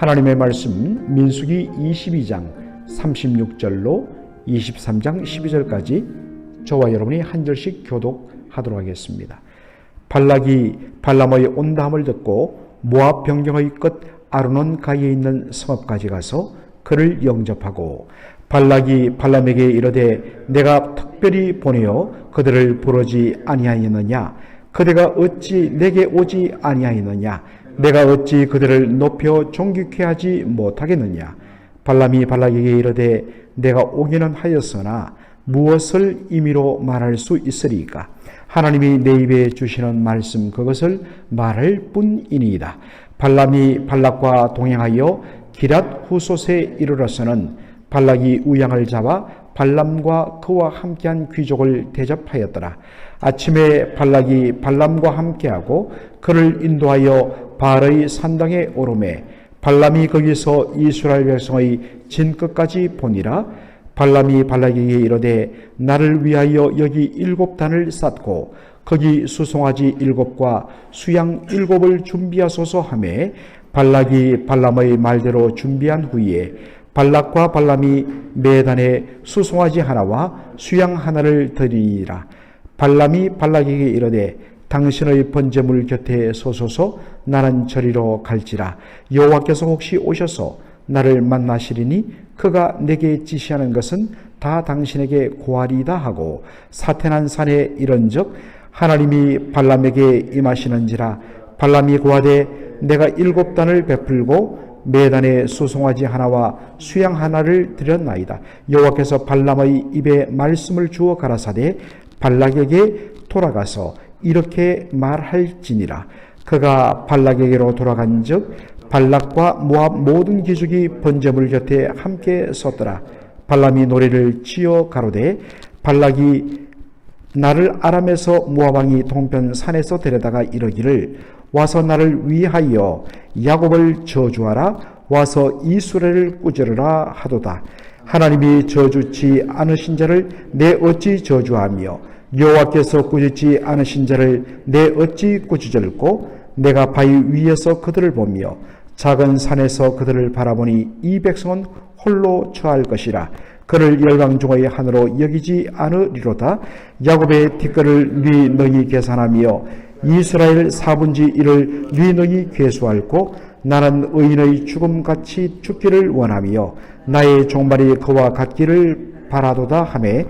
하나님의 말씀 민수기 22장 36절로 23장 12절까지 저와 여러분이 한 절씩 교독하도록 하겠습니다. 발락이 발람의 온다함을 듣고 모압 병경의 끝 아르논 가에 있는 성읍까지 가서 그를 영접하고 발락이 발람에게 이르되 내가 특별히 보내어 그들을 부르지 아니하였느냐 그대가 어찌 내게 오지 아니하였느냐 내가 어찌 그들을 높여 존귀케 하지 못하겠느냐? 발람이 발락에게 이르되 내가 오기는 하였으나 무엇을 임의로 말할 수 있으리까? 하나님이 내 입에 주시는 말씀 그것을 말할 뿐이니이다. 발람이 발락과 동행하여 기랏 후솥에 이르러서는 발락이 우양을 잡아 발람과 그와 함께한 귀족을 대접하였더라. 아침에 발락이 발람과 함께하고 그를 인도하여 바알의 산당에 오르매 발람이 거기서 이스라엘 백성의 진 끝까지 보니라. 발람이 발락에게 이르되 나를 위하여 여기 일곱 단을 쌓고 거기 수송아지 일곱과 수양 일곱을 준비하소서 하매 발락이 발람의 말대로 준비한 후에 발락과 발람이 매단에 수송아지 하나와 수양 하나를 드리니라. 발람이 발락에게 이르되 당신의 번제물 곁에 서소서 나는 저리로 갈지라 여호와께서 혹시 오셔서 나를 만나시리니 그가 내게 지시하는 것은 다 당신에게 고하리이다 하고 사태난 산에 이른즉 하나님이 발람에게 임하시는지라 발람이 고하되 내가 일곱 단을 베풀고 매단에 수송아지 하나와 수양 하나를 드렸나이다. 여호와께서 발람의 입에 말씀을 주어 가라사대 발락에게 돌아가서 이렇게 말할지니라. 그가 발락에게로 돌아간즉 발락과 모압 모든 기족이 번제물 곁에 함께 섰더라. 발람이 노래를 지어 가로되 발락이 나를 아람에서 모압 왕이 동편 산에서 데려다가 이르기를 와서 나를 위하여 야곱을 저주하라 와서 이스라엘을 꾸짖으라 하도다 하나님이 저주치 않으신 자를 내 어찌 저주하며 여호와께서 꾸짖지 않으신 자를 내 어찌 꾸짖을꼬? 내가 바위 위에서 그들을 보며 작은 산에서 그들을 바라보니 이 백성은 홀로 처할 것이라. 그를 열강 중의 하늘로 여기지 않으리로다. 야곱의 티끌을 네 너희 계산하며 이스라엘 사분지 일을 네 너희 괴수할고 나는 의인의 죽음같이 죽기를 원하며 나의 종말이 그와 같기를 바라도다 하매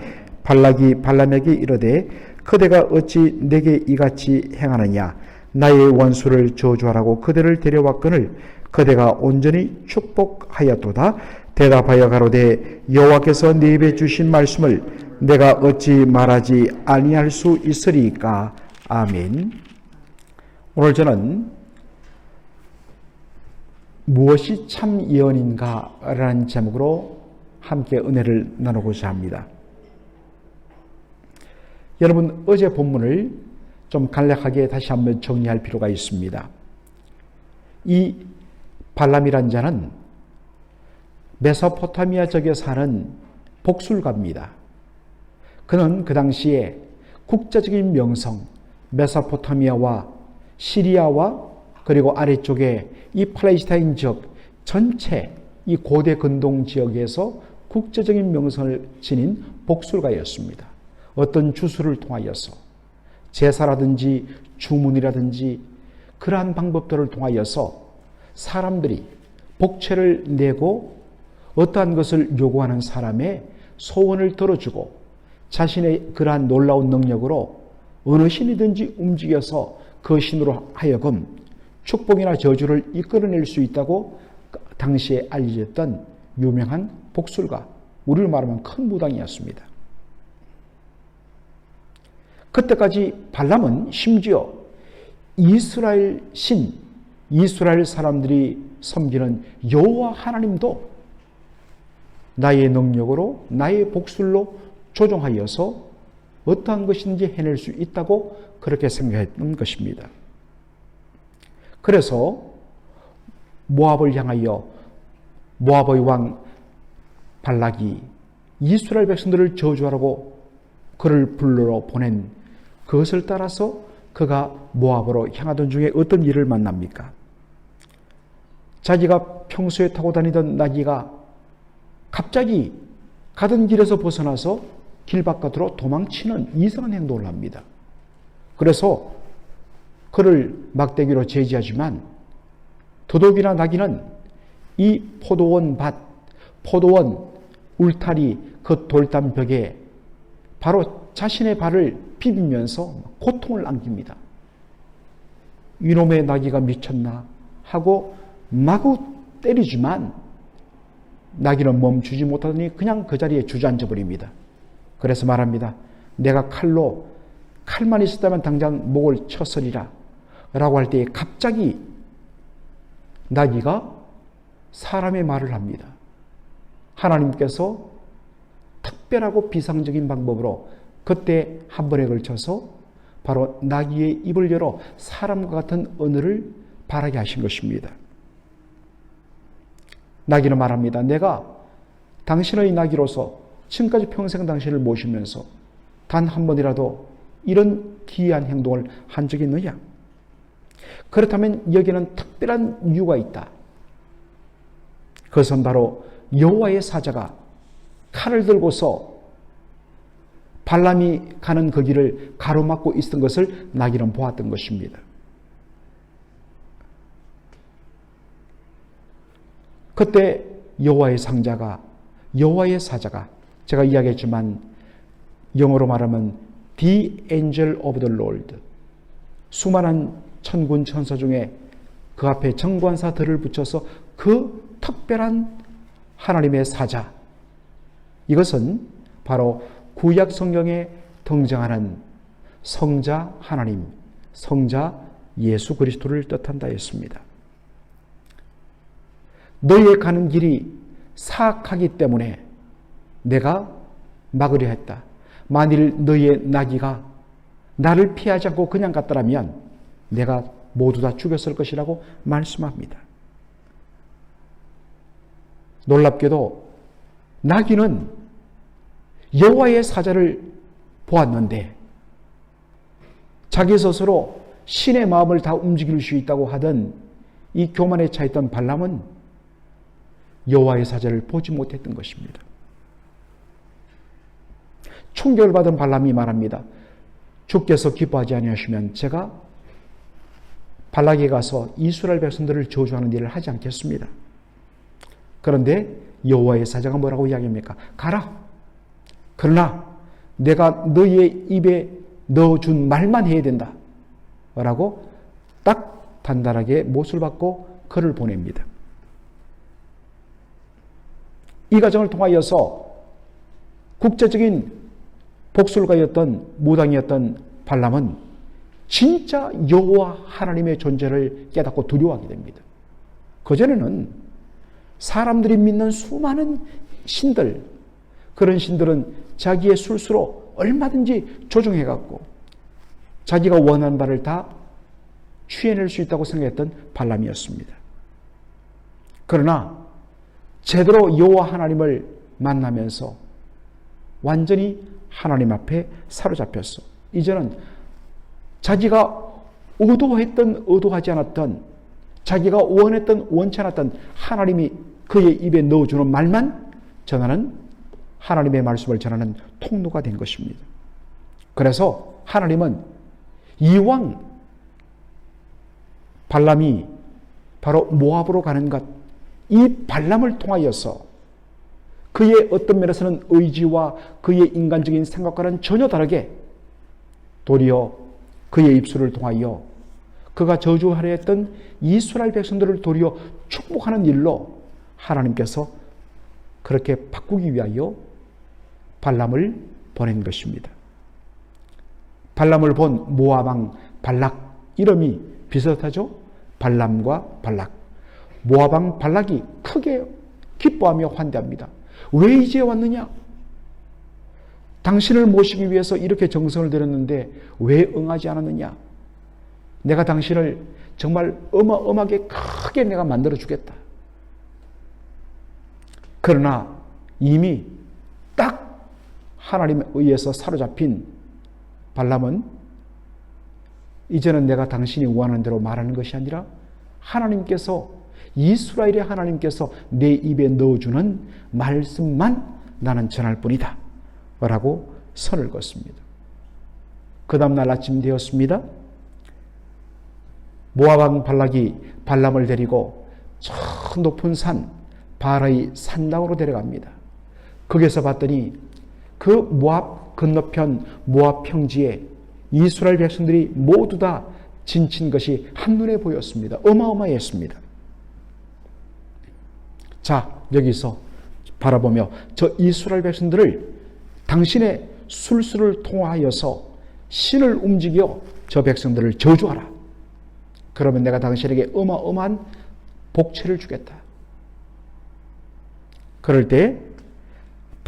발락이 발람에게 이르되 그대가 어찌 내게 이같이 행하느냐 나의 원수를 저주하라고 그대를 데려왔거늘 그대가 온전히 축복하였도다 대답하여 가로되 여호와께서 네 입에 주신 말씀을 내가 어찌 말하지 아니할 수 있으리까 아멘. 오늘 저는 무엇이 참 예언인가라는 제목으로 함께 은혜를 나누고자 합니다. 여러분 어제 본문을 좀 간략하게 다시 한번 정리할 필요가 있습니다. 이 발람이란 자는 메소포타미아 적에 사는 복술가입니다. 그는 그 당시에 국제적인 명성 메소포타미아와 시리아와 그리고 아래쪽에 이 팔레스타인 지역 전체 이 고대 근동 지역에서 국제적인 명성을 지닌 복술가였습니다. 어떤 주술을 통하여서 제사라든지 주문이라든지 그러한 방법들을 통하여서 사람들이 복채를 내고 어떠한 것을 요구하는 사람의 소원을 들어주고 자신의 그러한 놀라운 능력으로 어느 신이든지 움직여서 그 신으로 하여금 축복이나 저주를 이끌어낼 수 있다고 당시에 알려졌던 유명한 복술가, 우리를 말하면 큰 무당이었습니다. 그때까지 발람은 심지어 이스라엘 신, 이스라엘 사람들이 섬기는 여호와 하나님도 나의 능력으로 나의 복술로 조종하여서 어떠한 것인지 해낼 수 있다고 그렇게 생각했던 것입니다. 그래서 모압을 향하여 모압의 왕 발락이 이스라엘 백성들을 저주하라고 그를 불러 보낸 그것을 따라서 그가 모압으로 향하던 중에 어떤 일을 만납니까? 자기가 평소에 타고 다니던 나귀가 갑자기 가던 길에서 벗어나서 길 바깥으로 도망치는 이상한 행동을 합니다. 그래서 그를 막대기로 제지하지만 도둑이나 나귀는 이 포도원 밭, 포도원 울타리 그 돌담 벽에 바로 자신의 발을 비비면서 고통을 안깁니다. 이놈의 나귀가 미쳤나 하고 마구 때리지만 나귀는 멈추지 못하더니 그냥 그 자리에 주저앉아 버립니다. 그래서 말합니다. 내가 칼로 칼만 있었다면 당장 목을 쳤으리라 라고 할 때에 갑자기 나귀가 사람의 말을 합니다. 하나님께서 특별하고 비상적인 방법으로 그때 한 번에 걸쳐서 바로 나귀의 입을 열어 사람과 같은 언어를 바라게 하신 것입니다. 나귀는 말합니다. 내가 당신의 나귀로서 지금까지 평생 당신을 모시면서 단 한 번이라도 이런 기이한 행동을 한 적이 있느냐? 그렇다면 여기는 특별한 이유가 있다. 그것은 바로 여호와의 사자가 칼을 들고서 발람이 가는 그 길을 가로막고 있었던 것을 나귀는 보았던 것입니다. 그때 여호와의 상자가 여호와의 사자가 제가 이야기했지만 영어로 말하면 the angel of the Lord 수많은 천군 천사 중에 그 앞에 정관사들을 붙여서 그 특별한 하나님의 사자 이것은 바로 구약 성경에 등장하는 성자 하나님, 성자 예수 그리스도를 뜻한다 했습니다. 너희의 가는 길이 사악하기 때문에 내가 막으려 했다. 만일 너희의 나귀가 나를 피하지 않고 그냥 갔더라면 내가 모두 다 죽였을 것이라고 말씀합니다. 놀랍게도 나귀는 여호와의 사자를 보았는데 자기 스스로 신의 마음을 다 움직일 수 있다고 하던 이 교만에 차있던 발람은 여호와의 사자를 보지 못했던 것입니다. 충격을 받은 발람이 말합니다. 주께서 기뻐하지 아니하시면 제가 발락에 가서 이스라엘 백성들을 저주하는 일을 하지 않겠습니다. 그런데 여호와의 사자가 뭐라고 이야기합니까? 가라. 그러나 내가 너의 입에 넣어준 말만 해야 된다. 라고 딱 단단하게 못을 받고 그를 보냅니다. 이 과정을 통하여서 국제적인 복술가였던 무당이었던 발람은 진짜 여호와 하나님의 존재를 깨닫고 두려워하게 됩니다. 그전에는 사람들이 믿는 수많은 신들, 그런 신들은 자기의 술수로 얼마든지 조종해갖고 자기가 원하는 바를 다 취해낼 수 있다고 생각했던 발람이었습니다. 그러나 제대로 여호와 하나님을 만나면서 완전히 하나님 앞에 사로잡혔어. 이제는 자기가 의도했던 의도하지 않았던 자기가 원했던 원치 않았던 하나님이 그의 입에 넣어주는 말만 전하는 하나님의 말씀을 전하는 통로가 된 것입니다. 그래서 하나님은 이왕 발람이 바로 모압으로 가는 것, 이 발람을 통하여서 그의 어떤 면에서는 의지와 그의 인간적인 생각과는 전혀 다르게 도리어 그의 입술을 통하여 그가 저주하려 했던 이스라엘 백성들을 도리어 축복하는 일로 하나님께서 그렇게 바꾸기 위하여 발람을 보낸 것입니다. 발람을 본 모아방 발락 이름이 비슷하죠? 발람과 발락. 모아방 발락이 크게 기뻐하며 환대합니다. 왜 이제 왔느냐? 당신을 모시기 위해서 이렇게 정성을 들였는데 왜 응하지 않았느냐? 내가 당신을 정말 어마어마하게 크게 내가 만들어 주겠다. 그러나 이미 딱 하나님에 의해서 사로잡힌 발람은 이제는 내가 당신이 원하는 대로 말하는 것이 아니라 하나님께서 이스라엘의 하나님께서 내 입에 넣어주는 말씀만 나는 전할 뿐이다. 라고 선을 걷습니다. 그 다음날 아침 되었습니다. 모아방 발락이 발람을 데리고 저 높은 산 바라의 산당으로 데려갑니다. 거기서 봤더니 그 모압 건너편 모압 평지에 이스라엘 백성들이 모두 다 진친 것이 한눈에 보였습니다. 어마어마했습니다. 자, 여기서 바라보며 저 이스라엘 백성들을 당신의 술수를 통하여서 신을 움직여 저 백성들을 저주하라. 그러면 내가 당신에게 어마어마한 복채를 주겠다. 그럴 때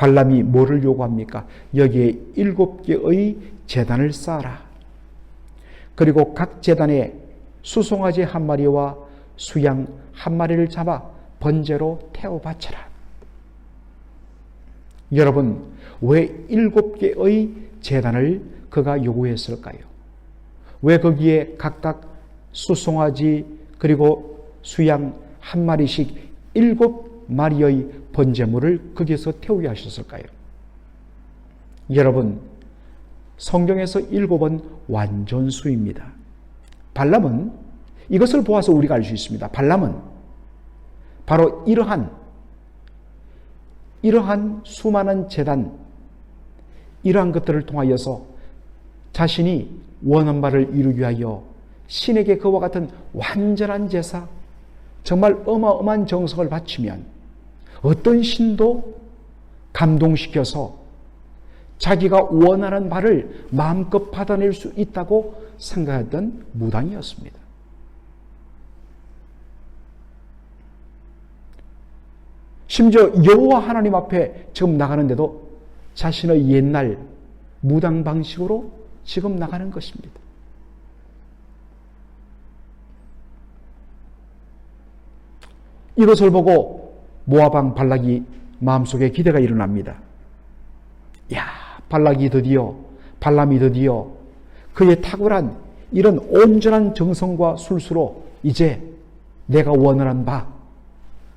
발람이 뭐를 요구합니까? 여기에 일곱 개의 재단을 쌓아라. 그리고 각 재단에 수송아지 한 마리와 수양 한 마리를 잡아 번제로 태워 바쳐라. 여러분, 왜 일곱 개의 재단을 그가 요구했을까요? 왜 거기에 각각 수송아지 그리고 수양 한 마리씩 일곱 마리의 번제물을 거기에서 태우게 하셨을까요? 여러분, 성경에서 일곱은 완전수입니다. 발람은 이것을 보아서 우리가 알 수 있습니다. 발람은 바로 이러한 이러한 수많은 재단 이러한 것들을 통하여서 자신이 원한 바를 이루기 위하여 신에게 그와 같은 완전한 제사 정말 어마어마한 정성을 바치면 어떤 신도 감동시켜서 자기가 원하는 바를 마음껏 받아낼 수 있다고 생각했던 무당이었습니다. 심지어 여호와 하나님 앞에 지금 나가는데도 자신의 옛날 무당 방식으로 지금 나가는 것입니다. 이것을 보고 모아방 발락이 마음속에 기대가 일어납니다. 야, 발락이 드디어 발람이 드디어 그의 탁월한 이런 온전한 정성과 술수로 이제 내가 원하는 바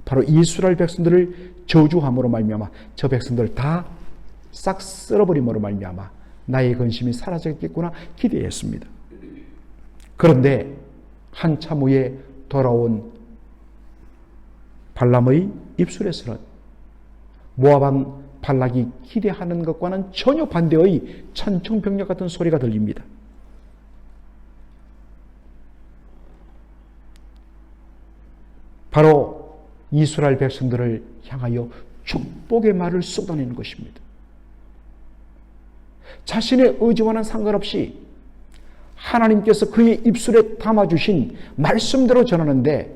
바로 이스라엘 백성들을 저주함으로 말미암아 저 백성들 다 싹 쓸어버림으로 말미암아 나의 근심이 사라졌겠구나 기대했습니다. 그런데 한참 후에 돌아온 발람의 입술에서는 모아방 발락이 기대하는 것과는 전혀 반대의 천청병력 같은 소리가 들립니다. 바로 이스라엘 백성들을 향하여 축복의 말을 쏟아내는 것입니다. 자신의 의지와는 상관없이 하나님께서 그의 입술에 담아주신 말씀대로 전하는데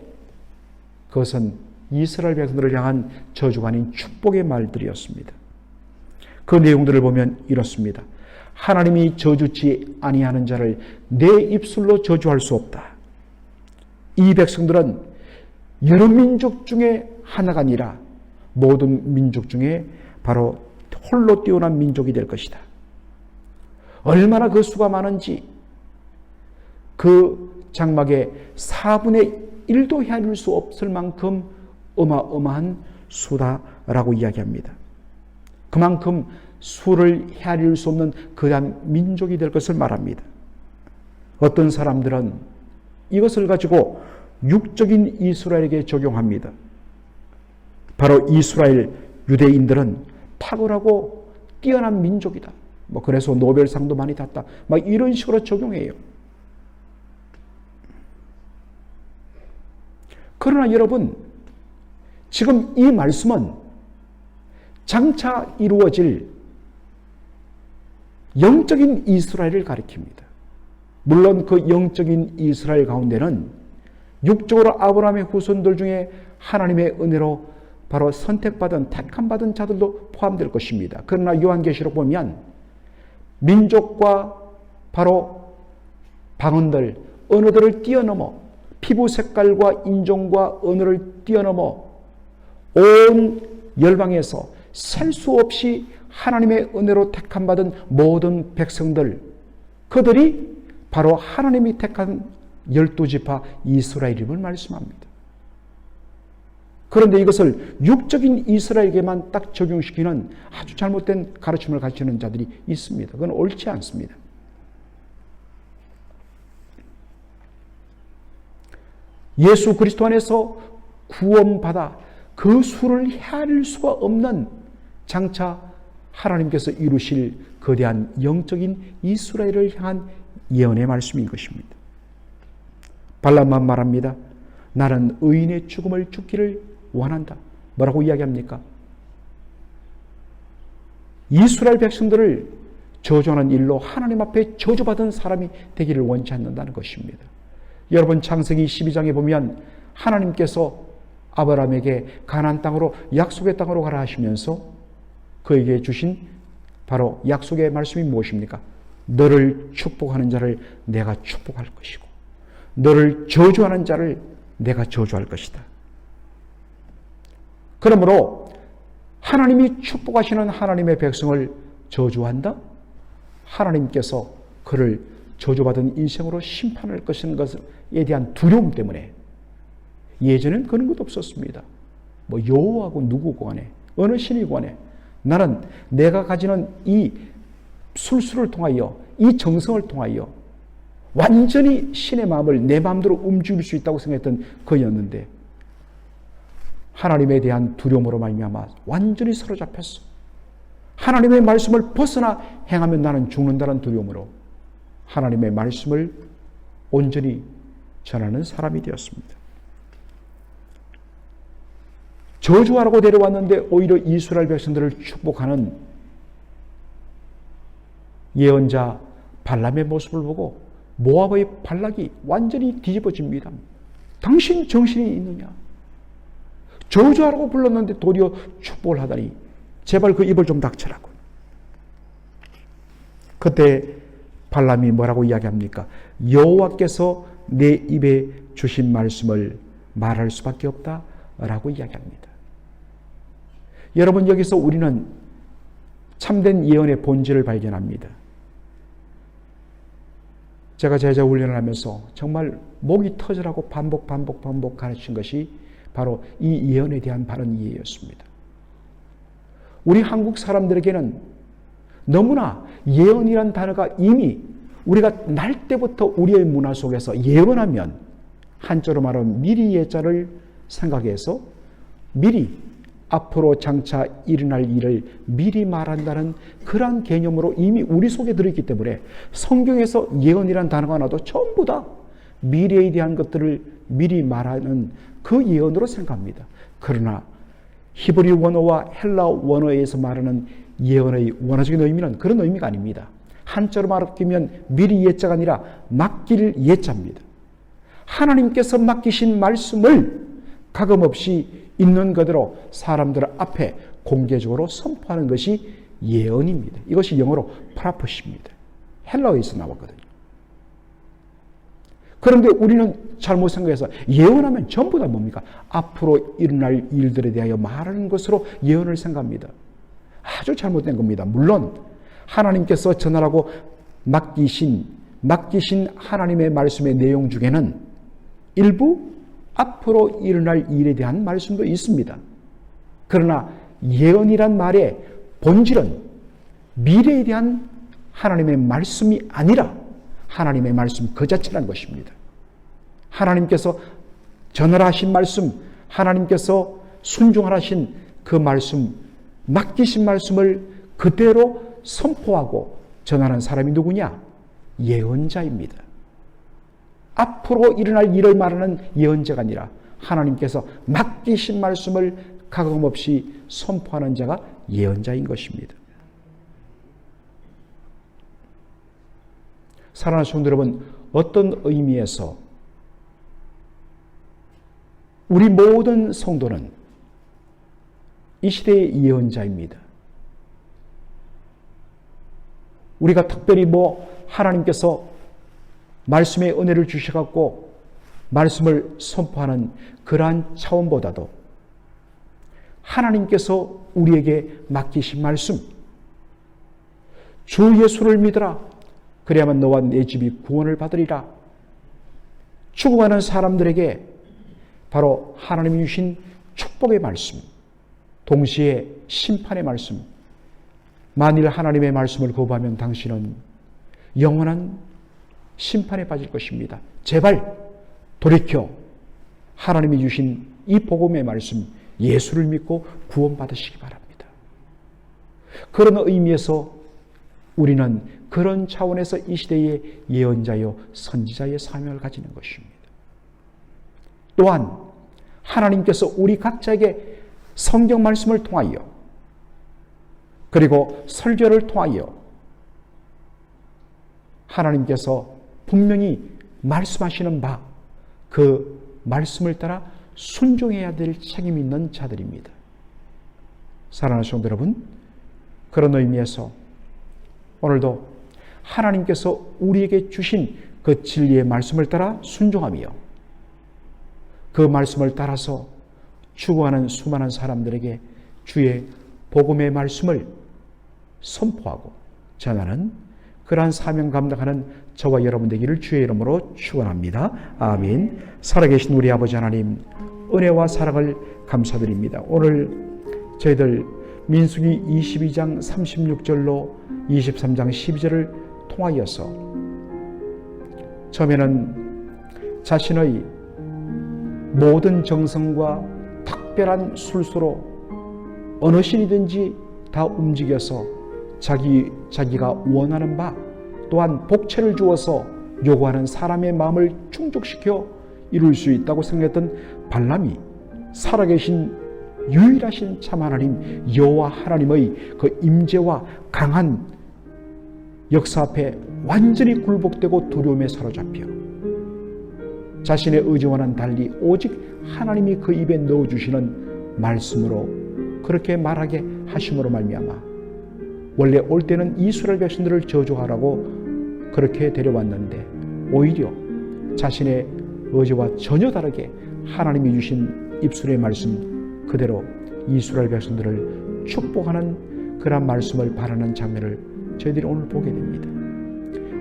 그것은 이스라엘 백성들을 향한 저주가 아닌 축복의 말들이었습니다. 그 내용들을 보면 이렇습니다. 하나님이 저주치 아니하는 자를 내 입술로 저주할 수 없다. 이 백성들은 여러 민족 중에 하나가 아니라 모든 민족 중에 바로 홀로 뛰어난 민족이 될 것이다. 얼마나 그 수가 많은지 그 장막의 4분의 1도 헤아릴 수 없을 만큼 어마어마한 수다라고 이야기합니다. 그만큼 수를 헤아릴 수 없는 그한 민족이 될 것을 말합니다. 어떤 사람들은 이것을 가지고 육적인 이스라엘에게 적용합니다. 바로 이스라엘 유대인들은 탁월하고 뛰어난 민족이다. 뭐 그래서 노벨상도 많이 탔다. 막 이런 식으로 적용해요. 그러나 여러분, 지금 이 말씀은 장차 이루어질 영적인 이스라엘을 가리킵니다. 물론 그 영적인 이스라엘 가운데는 육적으로 아브라함의 후손들 중에 하나님의 은혜로 바로 선택받은 택함받은 자들도 포함될 것입니다. 그러나 요한계시록 보면 민족과 바로 방언들, 언어들을 뛰어넘어 피부 색깔과 인종과 언어를 뛰어넘어 온 열방에서 셀 수 없이 하나님의 은혜로 택함받은 모든 백성들, 그들이 바로 하나님이 택한 열두 지파 이스라엘임을 말씀합니다. 그런데 이것을 육적인 이스라엘에게만 딱 적용시키는 아주 잘못된 가르침을 가르치는 자들이 있습니다. 그건 옳지 않습니다. 예수 그리스도 안에서 구원받아 그 수를 헤아릴 수가 없는 장차 하나님께서 이루실 거대한 영적인 이스라엘을 향한 예언의 말씀인 것입니다. 발람만 말합니다. 나는 의인의 죽음을 죽기를 원한다. 뭐라고 이야기합니까? 이스라엘 백성들을 저주하는 일로 하나님 앞에 저주받은 사람이 되기를 원치 않는다는 것입니다. 여러분 창세기 12장에 보면 하나님께서 아브라함에게 가나안 땅으로 약속의 땅으로 가라 하시면서 그에게 주신 바로 약속의 말씀이 무엇입니까? 너를 축복하는 자를 내가 축복할 것이고 너를 저주하는 자를 내가 저주할 것이다. 그러므로 하나님이 축복하시는 하나님의 백성을 저주한다? 하나님께서 그를 저주받은 인생으로 심판할 것인 것에 대한 두려움 때문에 예전엔 그런 것도 없었습니다. 뭐 여호와고 누구고 간에 어느 신이고 간에 나는 내가 가지는 이 술수를 통하여 이 정성을 통하여 완전히 신의 마음을 내 마음대로 움직일 수 있다고 생각했던 그였는데 하나님에 대한 두려움으로 말미암아 완전히 사로잡혔어. 하나님의 말씀을 벗어나 행하면 나는 죽는다는 두려움으로 하나님의 말씀을 온전히 전하는 사람이 되었습니다. 저주하라고 데려왔는데 오히려 이스라엘 백성들을 축복하는 예언자 발람의 모습을 보고 모압의 발락이 완전히 뒤집어집니다. 당신 정신이 있느냐? 저주하라고 불렀는데 도리어 축복을 하다니 제발 그 입을 좀 닥쳐라고. 그때 발람이 뭐라고 이야기합니까? 여호와께서 내 입에 주신 말씀을 말할 수밖에 없다라고 이야기합니다. 여러분 여기서 우리는 참된 예언의 본질을 발견합니다. 제가 제자 훈련을 하면서 정말 목이 터져라고 반복 반복 반복 가르친 것이 바로 이 예언에 대한 바른 이해였습니다. 우리 한국 사람들에게는 너무나 예언이란 단어가 이미 우리가 날 때부터 우리의 문화 속에서 예언하면 한자로 말하면 미리 예자를 생각해서 미리 앞으로 장차 일어날 일을 미리 말한다는 그러한 개념으로 이미 우리 속에 들어있기 때문에 성경에서 예언이란 단어가 나도 전부 다 미래에 대한 것들을 미리 말하는 그 예언으로 생각합니다. 그러나 히브리 원어와 헬라 원어에서 말하는 예언의 원어적인 의미는 그런 의미가 아닙니다. 한자로 말하면 미리 예자가 아니라 맡길 예자입니다. 하나님께서 맡기신 말씀을 가감없이 있는 그대로 사람들 앞에 공개적으로 선포하는 것이 예언입니다. 이것이 영어로 프라포시입니다. 헬라어에서 나왔거든요. 그런데 우리는 잘못 생각해서 예언하면 전부 다 뭡니까? 앞으로 일어날 일들에 대하여 말하는 것으로 예언을 생각합니다. 아주 잘못된 겁니다. 물론 하나님께서 전하라고 맡기신 맡기신 하나님의 말씀의 내용 중에는 일부 앞으로 일어날 일에 대한 말씀도 있습니다. 그러나 예언이란 말의 본질은 미래에 대한 하나님의 말씀이 아니라 하나님의 말씀 그 자체라는 것입니다. 하나님께서 전하하신 말씀, 하나님께서 순종하신 그 말씀, 맡기신 말씀을 그대로 선포하고 전하는 사람이 누구냐? 예언자입니다. 앞으로 일어날 일을 말하는 예언자가 아니라 하나님께서 맡기신 말씀을 가감 없이 선포하는 자가 예언자인 것입니다. 사랑하는 성도 여러분, 어떤 의미에서 우리 모든 성도는 이 시대의 예언자입니다. 우리가 특별히 뭐 하나님께서 말씀의 은혜를 주셔갖고 말씀을 선포하는 그러한 차원보다도 하나님께서 우리에게 맡기신 말씀, 주 예수를 믿으라. 그래야만 너와 내 집이 구원을 받으리라. 죽어가는 사람들에게 바로 하나님이 주신 축복의 말씀, 동시에 심판의 말씀. 만일 하나님의 말씀을 거부하면 당신은 영원한 심판에 빠질 것입니다. 제발 돌이켜 하나님이 주신 이 복음의 말씀, 예수를 믿고 구원받으시기 바랍니다. 그런 의미에서 우리는 그런 차원에서 이 시대의 예언자요, 선지자의 사명을 가지는 것입니다. 또한 하나님께서 우리 각자에게 성경 말씀을 통하여 그리고 설교를 통하여 하나님께서 분명히 말씀하시는 바 그 말씀을 따라 순종해야 될 책임이 있는 자들입니다. 사랑하는 성도 여러분, 그런 의미에서 오늘도 하나님께서 우리에게 주신 그 진리의 말씀을 따라 순종하며 그 말씀을 따라서 추구하는 수많은 사람들에게 주의 복음의 말씀을 선포하고 전하는 그러한 사명 감당하는 저와 여러분 되기를 주의 이름으로 축원합니다. 아멘. 살아계신 우리 아버지 하나님 은혜와 사랑을 감사드립니다. 오늘 저희들 민수기 22장 36절로 23장 12절을 통하여서 처음에는 자신의 모든 정성과 특별한 술수로 어느 신이든지 다 움직여서 자기 자기가 원하는 바 또한 복채를 주어서 요구하는 사람의 마음을 충족시켜 이룰 수 있다고 생각했던 발람이 살아계신 유일하신 참 하나님 여호와 하나님의 그 임재와 강한 역사 앞에 완전히 굴복되고 두려움에 사로잡혀 자신의 의지와는 달리 오직 하나님이 그 입에 넣어 주시는 말씀으로 그렇게 말하게 하심으로 말미암아 원래 올 때는 이스라엘 백성들을 저주하라고 그렇게 데려왔는데 오히려 자신의 의지와 전혀 다르게 하나님이 주신 입술의 말씀 그대로 이스라엘 백성들을 축복하는 그런 말씀을 바라는 장면을 저희들이 오늘 보게 됩니다.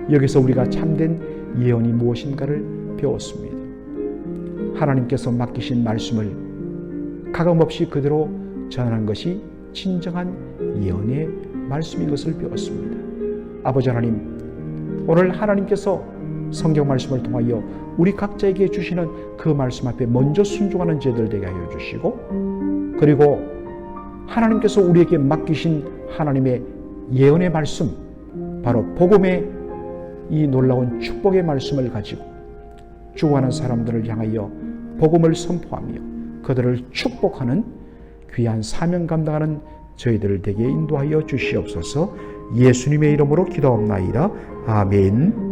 여기서 우리가 참된 예언이 무엇인가를 배웠습니다. 하나님께서 맡기신 말씀을 가감없이 그대로 전하는 것이 진정한 예언의 말씀인 것을 배웠습니다. 아버지 하나님, 오늘 하나님께서 성경 말씀을 통하여 우리 각자에게 주시는 그 말씀 앞에 먼저 순종하는 죄들 되게 하여 주시고, 그리고 하나님께서 우리에게 맡기신 하나님의 예언의 말씀, 바로 복음의 이 놀라운 축복의 말씀을 가지고 죽어가는 사람들을 향하여 복음을 선포하며 그들을 축복하는 귀한 사명 감당하는 저희들을 되게 인도하여 주시옵소서 예수님의 이름으로 기도합나이다. 아멘.